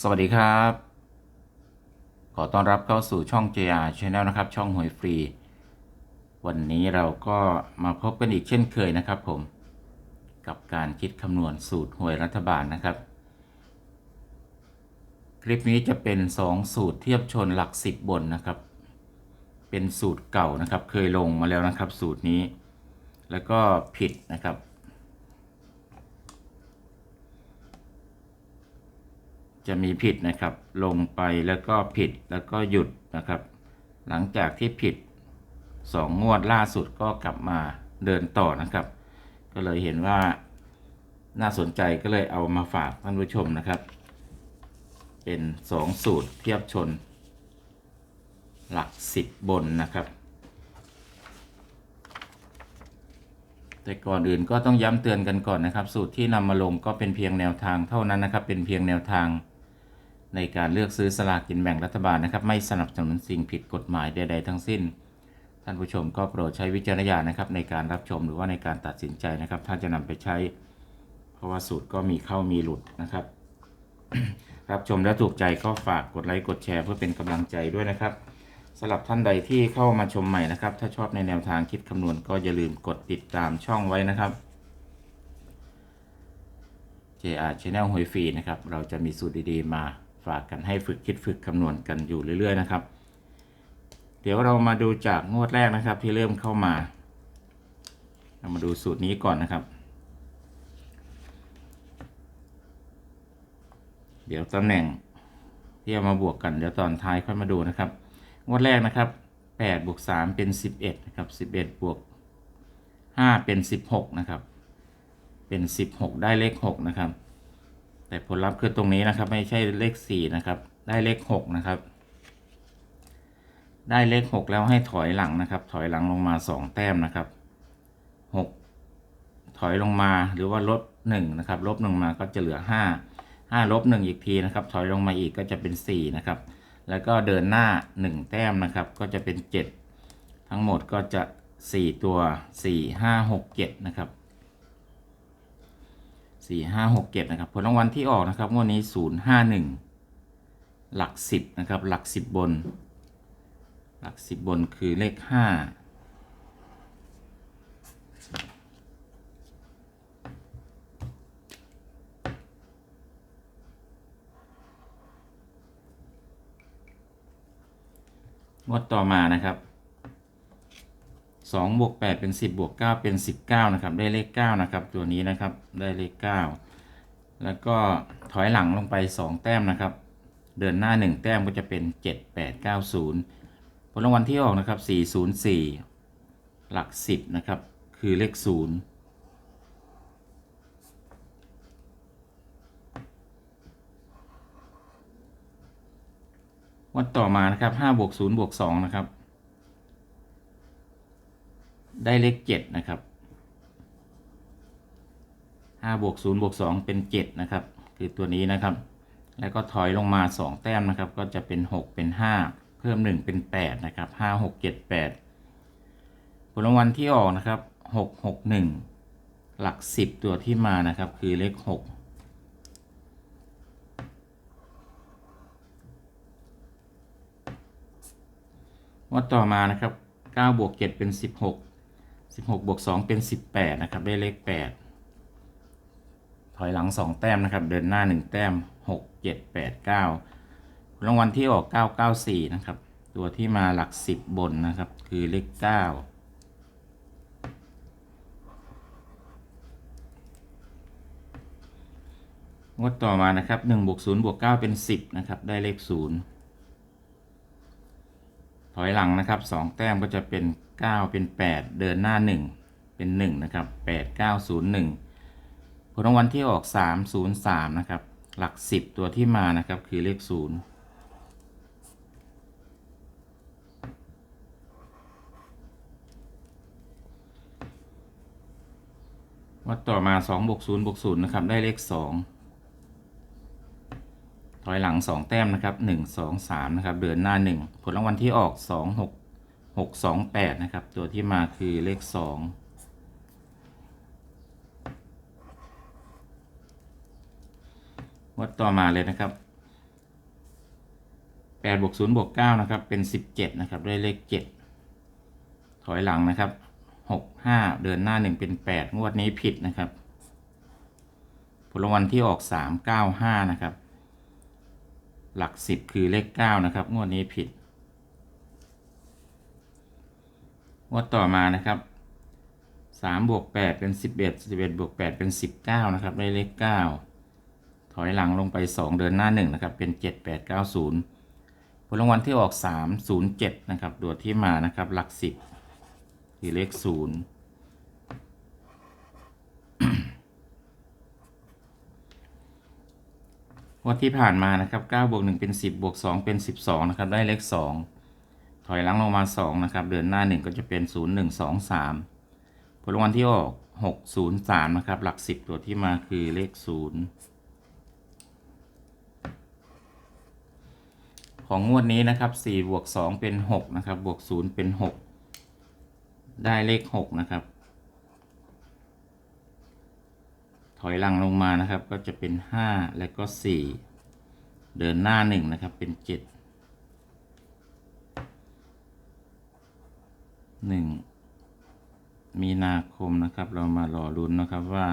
สวัสดีครับ ขอต้อนรับเข้าสู่ช่อง JR Channel นะครับ ช่องหวยฟรี วันนี้เราก็มาพบกันอีกเช่นเคยนะครับผม กับการคิดคำนวณสูตรหวยรัฐบาลนะครับ คลิปนี้จะเป็น 2 สูตรเทียบชนหลัก 10 บนนะครับ เป็นสูตรเก่านะครับ เคยลงมาแล้วนะครับ สูตรนี้ แล้วก็ผิดนะครับ จะมีผิดนะครับ ลงไปแล้วก็ผิดแล้วก็หยุดนะครับ หลังจากที่ผิด 2 งวดล่าสุดก็กลับมาเดินต่อนะครับ ก็เลยเห็นว่าน่าสนใจก็เลยเอามาฝากท่านผู้ชมนะครับ เป็น 2 สูตรเทียบชน หลัก 10 บนนะครับ แต่ก่อนอื่นก็ต้องย้ำเตือนกันก่อนนะครับ สูตรที่นำมาลงก็เป็นเพียงแนวทางเท่านั้นนะครับ เป็นเพียงแนวทาง ในการเลือกซื้อสลากกินแบ่งรัฐบาลนะครับ ไม่สนับสนุนสิ่งผิดกฎหมายใด ๆ ทั้งสิ้น ท่านผู้ชมก็โปรดใช้วิจารณญาณนะครับในการรับชมหรือว่าในการตัดสินใจนะครับ ถ้าจะนำไปใช้ เพราะว่าสูตรก็มีเข้ามีหลุดนะครับ รับชมแล้วถูกใจก็ฝากกดไลค์กดแชร์เพื่อเป็นกำลังใจด้วยนะครับสำหรับท่านใดที่เข้ามาชมใหม่นะครับ ถ้าชอบในแนวทางคิดคำนวณก็อย่าลืมกดติดตามช่องไว้นะครับ JR Channel หวยฟรีนะครับ เราจะมีสูตรดีๆมา ฝากกันให้ฝึกคิดฝึกคำนวณกันอยู่เรื่อย ๆ นะครับ เดี๋ยวเรามาดูจากงวดแรกนะครับที่เริ่มเข้ามา เรามาดูสูตรนี้ก่อนนะครับ เดี๋ยวตำแหน่งที่เอามาบวกกันเดี๋ยวตอนท้ายค่อยมาดูนะครับ งวดแรกนะครับ8บวก3เป็น 11นะครับ11บวก5เป็น 16นะครับเป็น 16 ได้เลข6นะครับ แต่ผลลัพธ์คือตรงนี้นะครับ ไม่ใช่เลข4นะครับ ได้เลข6นะครับ ได้เลข6แล้วให้ถอยหลังนะครับ ถอยหลังลงมา2แต้มนะครับ6ถอยลงมาหรือว่าลบ1นะครับ ลบ1มาก็จะเหลือ5 5ลบ1อีกทีนะครับ ถอยลงมาอีกก็จะเป็น4นะครับ แล้วก็เดินหน้า1แต้มนะครับ ก็จะเป็น7ทั้งหมดก็จะ4ตัว4 5 6 7นะครับ สี่ห้าหกเจ็ดนะครับ ผลรางวัลที่ออกนะครับงวดนี้ศูนย์ห้าหนึ่งหลักสิบนะครับ หลักสิบบน หลักสิบบนคือเลขห้างวดต่อมานะครับ สองบวกแปดเป็นสิบบวกเก้าเป็นสิบเก้านะครับ ได้เลขเก้านะครับ ตัวนี้นะครับได้เลขเก้าแล้วก็ถอยหลังลงไปสองแต้มนะครับ เดินหน้าหนึ่งแต้มก็จะเป็นเจ็ดแปดเก้าศูนย์ผลรางวัลที่ออกนะครับสี่ศูนย์สี่หลักสิบนะครับ คือเลขศูนย์วัดต่อมานะครับห้าบวกศูนย์บวกสองนะครับ ได้เลขเจ็ดนะครับห้าบวกศูนย์บวกสองเป็นเจ็ดนะครับ คือตัวนี้นะครับ แล้วก็ถอยลงมาสองแต้มนะครับ ก็จะเป็นหกเป็นห้าเพิ่มหนึ่งเป็นแปดนะครับห้าหกเจ็ดแปดผลรางวัลที่ออกนะครับหกหกหนึ่งหลักสิบตัวที่มานะครับ คือเลขหกวัดต่อมานะครับ9บวก7เป็น 16 16บวก2เป็น 18 นะครับ ได้เลข 8 ถอยหลัง 2 แต้มนะครับ เดินหน้า 1 แต้ม 6 7 8 9 รางวัลที่ออก 994 นะครับ ตัวที่มาหลัก 10 บนนะครับ คือเลข 9 งวดต่อมานะครับ1บวก0บวก9เป็น 10 นะครับ ได้เลข 0 ถอยหลังนะครับสองแต้มก็จะเป็นเก้าเป็นแปดเดินหน้าหนึ่งเป็นหนึ่งนะครับแปดเก้าศูนย์หนึ่งผลรางวัลที่ออกสามศูนย์สามนะครับ หลักสิบตัวที่มานะครับ คือเลขศูนย์วัดต่อมาสองบวกศูนย์บวกศูนย์นะครับ ได้เลขสอง ถอยหลัง 2 แต้มนะครับ 1 2 3 นะครับ เดินหน้า 1 ผลรางวัลที่ออก 2 6 6 2 8 นะครับ ตัวที่มาคือเลข 2วัดต่อมาเลยนะครับแปดบวกศูนย์บวกเก้านะครับ เป็นสิบเจ็ดนะครับด้วยเลขเจ็ดถอยหลังนะครับหกห้าเดินหน้าหนึ่งเป็นแปดงวดนี้ผิดนะครับ ผลรางวัลที่ออกสามเก้าห้านะครับ หลัก 10 คือเลข 9 นะครับ งวดนี้ผิด งวดต่อมานะครับ3บวก8เป็น 11 11บวก8เป็น 19 นะครับ ได้เลข 9 ถอยหลังลงไป 2 เดินหน้า 1 นะครับ เป็น 7 8 9 0 ผลรางวัลที่ออก 3 0 7 นะครับตัวที่มานะครับ หลัก 10 คือเลข 0 วดที่ผ่านมานะครับ9บวก1เป็น10บวก2เป็น 12นะครับได้เลข 2 ถอยหลังลงมา2นะครับเดินหน้า 1 ก็จะเป็น 0 1 2 3 ผลรางวัลที่ออก 6 0 3นะครับหลัก 10 ตัวที่มาคือเลข 0 ของงวดนี้นะครับ4บวก2เป็น6นะครับบวก0เป็น 6 ได้เลข 6 นะครับ ถอยหลังลงมานะครับ ก็จะเป็น 5 และก็ 4 เดินหน้า 1 นะครับ เป็น 7 1 มีนาคมนะครับ เรามารอรุ้นนะครับว่า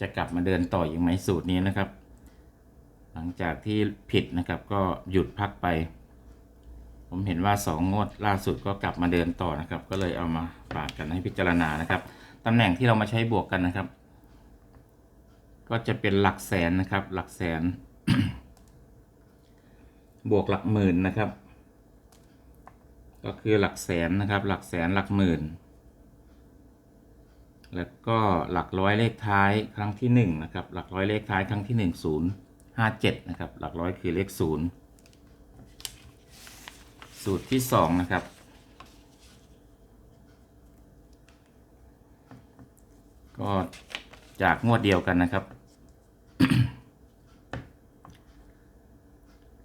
จะกลับมาเดินต่ออีกไหมสูตรนี้นะครับ หลังจากที่ผิดนะครับก็หยุดพักไป ผมเห็นว่า 2 งวดล่าสุดก็กลับมาเดินต่อนะครับ ก็เลยเอามาฝากกันให้พิจารณานะครับตำแหน่งที่เรามาใช้บวกกันนะครับ ก็จะเป็นหลักแสนนะครับ หลักแสน บวกหลักหมื่นนะครับ ก็คือหลักแสนนะครับ หลักแสนหลักหมื่น แล้วก็หลักร้อยเลขท้ายครั้งที่หนึ่งนะครับ หลักร้อยเลขท้ายครั้งที่หนึ่งศูนย์ห้าเจ็ดนะครับ หลักร้อยคือเลขศูนย์สูตรที่สองนะครับก็จากงวดเดียวกันนะครับ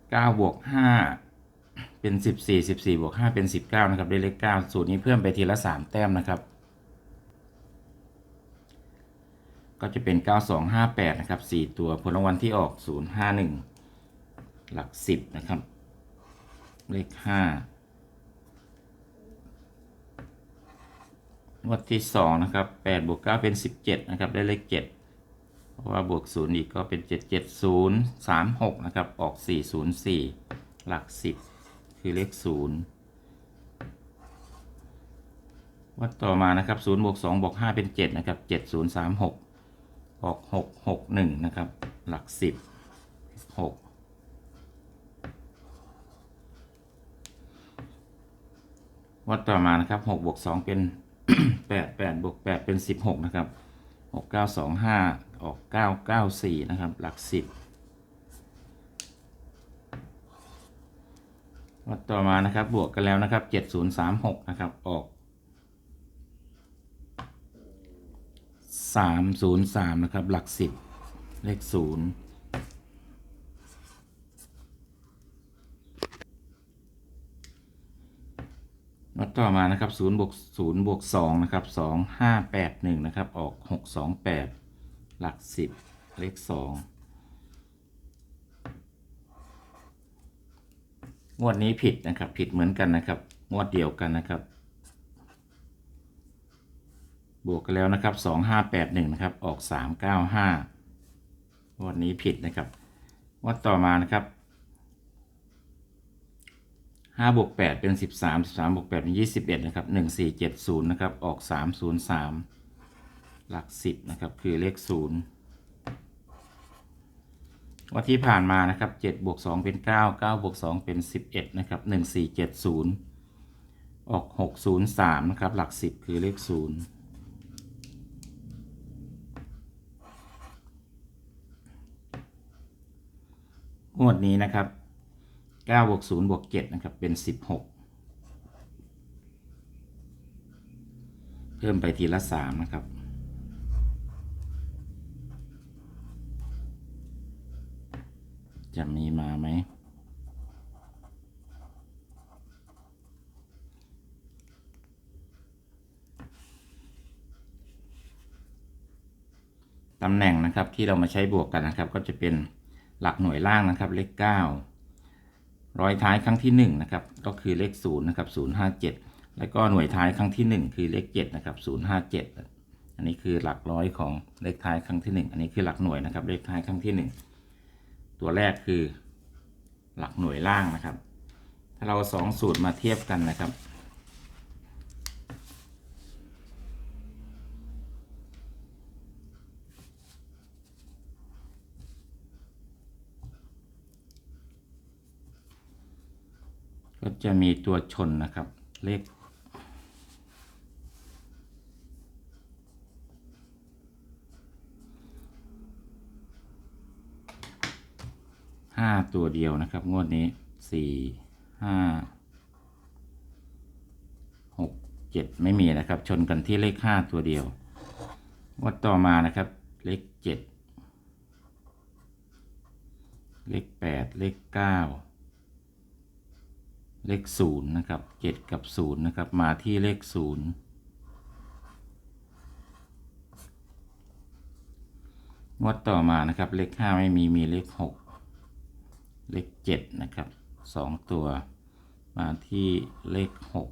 เก้าบวกห้าเป็นสิบสี่สิบสี่บวกห้าเป็นสิบเก้านะครับได้เลขเก้าสูตรนี้เพิ่มไปทีละสามแต้มนะครับ ก็จะเป็นเก้าสองห้าแปดนะครับสี่ตัวผลรางวัลที่ออกศูนย์ห้าหนึ่งหลักสิบนะครับ เลขห้างวดที่สองนะครับแปดบวกเก้าเป็นสิบเจ็ดนะครับ ได้เลขเจ็ด เพราะว่าบวกศูนย์อีกก็เป็นเจ็ดเจ็ดศูนย์สามหกนะครับ ออกสี่ศูนย์สี่หลักสิบคือเลขศูนย์วัดต่อมานะครับศูนย์บวกสองบวกห้าเป็นเจ็ดนะครับเจ็ดศูนย์สามหกออกหกหกหนึ่งนะครับ หลักสิบหกวัดต่อมานะครับหกบวกสองเป็นแปดแปดบวกแปดเป็นสิบหกนะครับหกเก้าสองห้า ออกเก้าเก้าสี่นะครับ หลักสิบวัดต่อมานะครับ บวกกันแล้วนะครับเจ็ดศูนย์สามหกนะครับ ออกสามศูนย์สามนะครับ หลักสิบเลขศูนย์นัดต่อมานะครับ0บวก0บวก2นะครับ 2 5 8 1 นะครับ ออก 6 2 8 หลัก10เลข2งวดนี้ผิดนะครับ ผิดเหมือนกันนะครับ งวดเดียวกันนะครับ บวกกันแล้วนะครับ2 5 8 1นะครับ ออก3 9 5งวดนี้ผิดนะครับงวดต่อมานะครับห้าบวกแปดเป็นสิบสามสิบสามบวกแปดเป็นยี่สิบเอ็ดนะครับหนึ่งสี่เจ็ดศูนย์นะครับ ออกสามศูนย์สาม หลักสิบนะครับคือเลขศูนย์ว่าที่ผ่านมานะครับเจ็ดบวกสองเป็นเก้าเก้าบวกสองเป็นสิบเอ็ดนะครับหนึ่งสี่เจ็ดศูนย์ออกหกศูนย์สามนะครับหลักสิบคือเลขศูนย์งวดนี้นะครับ9บวก0บวก7นะครับเป็น16เพิ่มไปทีละ3นะครับ จะมีมาไหม ตำแหน่งนะครับที่เรามาใช้บวกกันนะครับ ก็จะเป็นหลักหน่วยล่างนะครับ เลข 9 ร้อยท้ายครั้งที่ 1 นะครับ ก็คือเลข0นะครับ057 แล้วก็หน่วยท้ายครั้งที่ 1 คือเลข7นะครับ057 อันนี้คือหลักร้อยของเลขท้ายครั้งที่ 1 อันนี้คือหลักหน่วยนะครับเลขท้ายครั้งที่ 1 ตัวแรกคือหลักหน่วยล่างนะครับ ถ้าเราสองสูตรมาเทียบกันนะครับ ก็จะมีตัวชนนะครับ เลข ห้าตัวเดียวนะครับ งวดนี้สี่ห้าหกเจ็ดไม่มีนะครับ ชนกันที่เลขห้าตัวเดียวงวดต่อมานะครับ เลขเจ็ดเลขแปดเลขเก้าเลขศูนย์นะครับเจ็ดกับศูนย์นะครับ มาที่เลขศูนย์งวดต่อมานะครับ เลขห้าไม่มีมีเลขหก เลขเจ็ดนะครับสองตัวมาที่เลขหก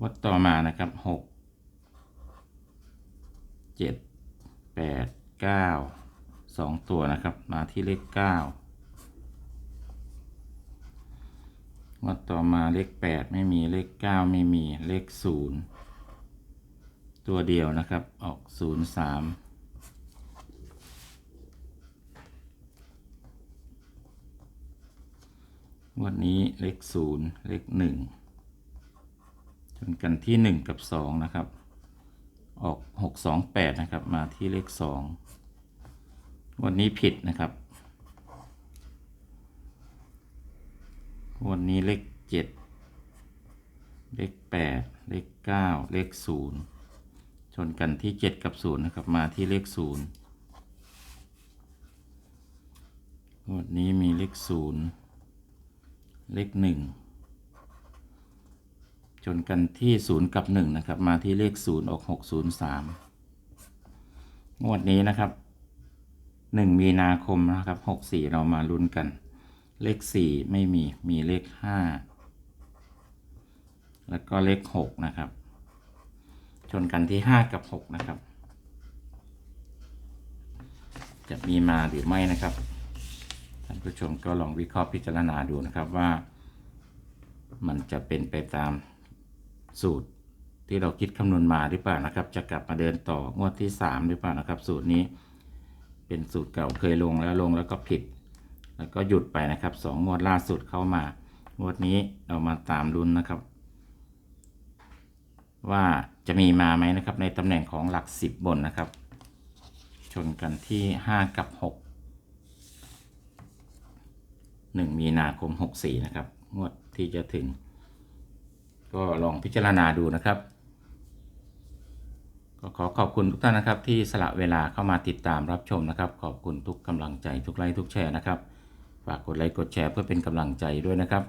วัดต่อมานะครับหกเจ็ดแปดเก้าสองตัวนะครับมาที่เลขเก้าวัดต่อมาเลข 8 ไม่มีเลข 9 ไม่มีเลข 0 ตัวเดียวนะครับออก 0 3 วดนี้เลขศูนย์เลขหนึ่งจนกันที่หนึ่งกับสองนะครับ ออกหกสองแปดนะครับ มาที่เลขสองวันนี้ผิดนะครับ วันนี้เลขเจ็ดเลขแปดเลขเก้าเลขศูนย์ชนกันที่เจ็ดกับศูนย์นะครับ มาที่เลขศูนย์วันนี้มีเลขศูนย์ เลขหนึ่งชนกันที่ศูนย์กับหนึ่งนะครับ มาที่เลขศูนย์ออกหกศูนย์สามงวดนี้นะครับหนึ่งมีนาคมนะครับหกสี่เรามาลุ้นกัน เลขสี่ไม่มีมีเลขห้าแล้วก็เลขหกนะครับ ชนกันที่ห้ากับหกนะครับ จะมีมาหรือไม่นะครับานผู้ชมก็ลองวิเคราะห์พิจารณาดูนะครับว่า มันจะเป็นไปตามสูตรที่เราคิดคำนวณมาหรือเปล่านะครับ จะกลับมาเดินต่องวดที่สามหรือเปล่านะครับ สูตรนี้เป็นสูตรเก่าเคยลงแล้วลงแล้วก็ผิด แล้วก็หยุดไปนะครับสองงวดล่าสุดเข้ามางวดนี้เรามาตามลุ้นนะครับ ว่าจะมีมาไหมนะครับ ในตำแหน่งของหลักสิบบนนะครับ ชนกันที่ห้ากับห กหนึ่งมีนาคมหกสี่นะครับ งวดที่จะถึง ก็ลองพิจารณาดูนะครับ ก็ขอขอบคุณทุกท่านนะครับ ที่สละเวลาเข้ามาติดตามรับชมนะครับ ขอบคุณทุกกำลังใจทุกไลค์ทุกแชร์นะครับ ฝากกดไลค์กดแชร์เพื่อเป็นกำลังใจด้วยนะครับ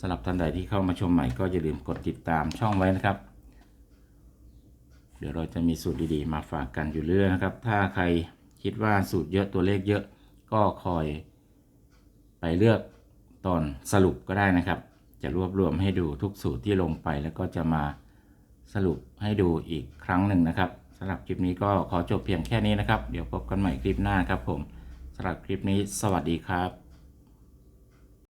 สำหรับท่านใดที่เข้ามาชมใหม่ก็อย่าลืมกดติดตามช่องไว้นะครับ เดี๋ยวเราจะมีสูตรดีๆ มาฝากกันอยู่เรื่อยนะครับ ถ้าใครคิดว่าสูตรเยอะตัวเลขเยอะก็คอย ไปเลือกตอนสรุปก็ได้นะครับ จะรวบรวมให้ดูทุกสูตรที่ลงไป แล้วก็จะมาสรุปให้ดูอีกครั้งหนึ่งนะครับสำหรับคลิปนี้ก็ขอจบเพียงแค่นี้นะครับ เดี๋ยวพบกันใหม่คลิปหน้าครับผมสำหรับคลิปนี้สวัสดีครับ